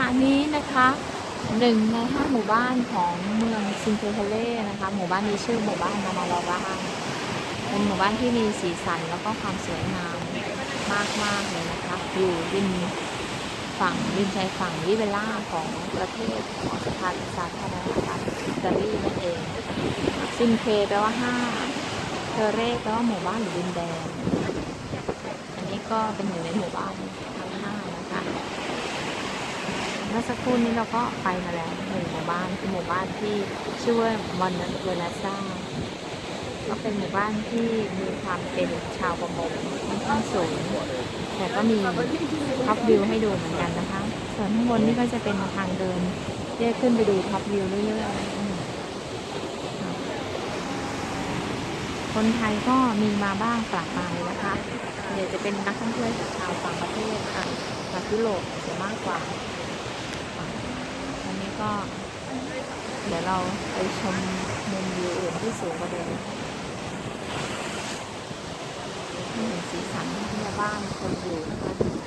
ะอันนี้นะคะหนึ่งในห้าหมู่บ้านของเมืองซินเทเทเล่นะคะ หมู่บ้านนี้ชื่อหมู่บ้านนามาลาร่าเป็นหมู่บ้านที่มีสีสันแล้วก็ความสวยงามมากๆเลยนะคะ อยู่ริมฝั่งริมชายฝั่งริเวล่าของประเทศของสภาสาธารณรัฐอิตาลีนั่นเองซินเคแปลว่าห้าเทเร่แปลว่าหมู่บ้านหรือดินแดน อันนี้ก็เป็นหนึ่งในหมู่บ้านทั้งห้านะคะ เมื่อสักครู่นี้เราก็ไปมาแล้วหนึ่งหมู่บ้านคือหมู่บ้านที่ชื่อว่ามอนเวลาซ่าก็เป็นหมู่บ้านที่มีความเป็นชาวประมงค่อนข้างสูงแต่ก็มีท็อปวิวให้ดูเหมือนกันนะคะ ส่วนข้างบนนี่ก็จะเป็นทางเดินที่จะขึ้นไปดูท็อปวิวเรื่อยๆคนไทยก็มีมาบ้างปลาปลายนะคะเดี๋ยวจะเป็นนักท่องเที่ยวจากชาวต่างประเทศค่ะจากยุโรปเสียมากกว่า ก็ เดี๋ยวเราไปชมมุมวิวอื่นที่สูงกว่าเดิมที่เห็นสีสันที่บ้านคนอยู่นะคะ